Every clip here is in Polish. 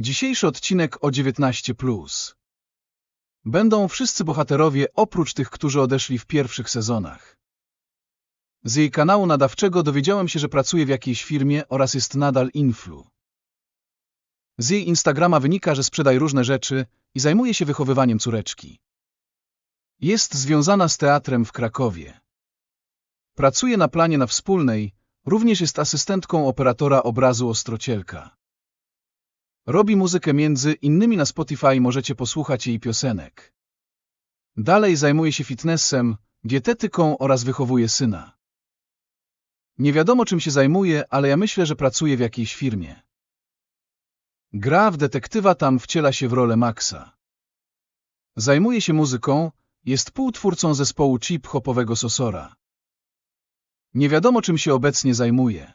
Dzisiejszy odcinek o 19+. Będą wszyscy bohaterowie oprócz tych, którzy odeszli w pierwszych sezonach. Z jej kanału nadawczego dowiedziałem się, że pracuje w jakiejś firmie oraz jest nadal influ. Z jej Instagrama wynika, że sprzedaje różne rzeczy i zajmuje się wychowywaniem córeczki. Jest związana z teatrem w Krakowie. Pracuje na planie na wspólnej, również jest asystentką operatora obrazu Ostrocielka. Robi muzykę między innymi na Spotify możecie posłuchać jej piosenek. Dalej zajmuje się fitnessem, dietetyką oraz wychowuje syna. Nie wiadomo czym się zajmuje, ale ja myślę, że pracuje w jakiejś firmie. Gra w detektywa tam wciela się w rolę Maxa. Zajmuje się muzyką, jest półtwórcą zespołu chip-hopowego Sosora. Nie wiadomo czym się obecnie zajmuje.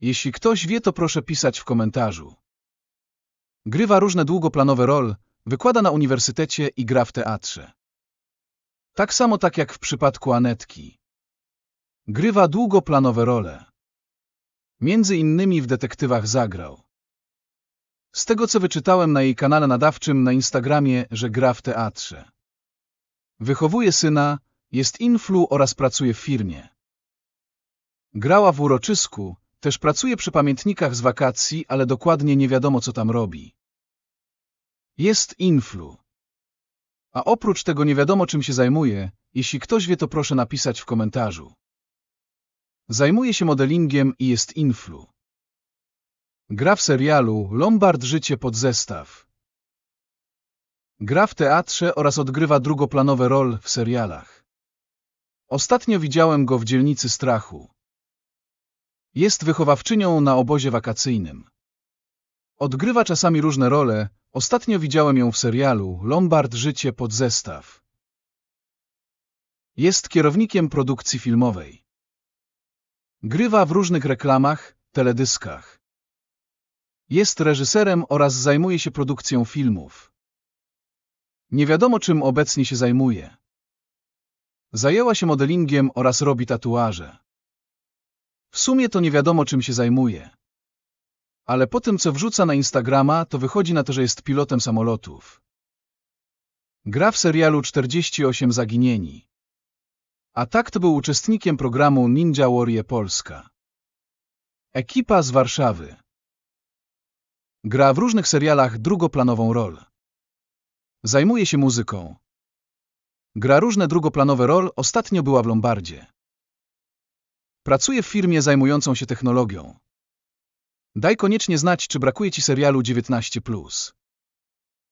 Jeśli ktoś wie, to proszę pisać w komentarzu. Grywa różne długoplanowe role, wykłada na uniwersytecie i gra w teatrze. Tak samo tak jak w przypadku Anetki. Grywa długoplanowe role. Między innymi w detektywach zagrał. Z tego co wyczytałem na jej kanale nadawczym na Instagramie, że gra w teatrze. Wychowuje syna, jest influ oraz pracuje w firmie. Grała w uroczysku, też pracuje przy pamiętnikach z wakacji, ale dokładnie nie wiadomo co tam robi. Jest influ. A oprócz tego nie wiadomo czym się zajmuje, jeśli ktoś wie to proszę napisać w komentarzu. Zajmuje się modelingiem i jest influ. Gra w serialu Lombard Życie pod zestaw. Gra w teatrze oraz odgrywa drugoplanowe rol w serialach. Ostatnio widziałem go w Dzielnicy Strachu. Jest wychowawczynią na obozie wakacyjnym. Odgrywa czasami różne role, ostatnio widziałem ją w serialu Lombard Życie pod zestaw. Jest kierownikiem produkcji filmowej. Grywa w różnych reklamach, teledyskach. Jest reżyserem oraz zajmuje się produkcją filmów. Nie wiadomo czym obecnie się zajmuje. Zajęła się modelingiem oraz robi tatuaże. W sumie to nie wiadomo czym się zajmuje. Ale po tym co wrzuca na Instagrama, to wychodzi na to, że jest pilotem samolotów. Gra w serialu 48 Zaginieni. A tak to był uczestnikiem programu Ninja Warrior Polska. Ekipa z Warszawy. Gra w różnych serialach drugoplanową rolę. Zajmuje się muzyką. Gra różne drugoplanowe role, ostatnio była w Lombardzie. Pracuje w firmie zajmującą się technologią. Daj koniecznie znać, czy brakuje Ci serialu 19+.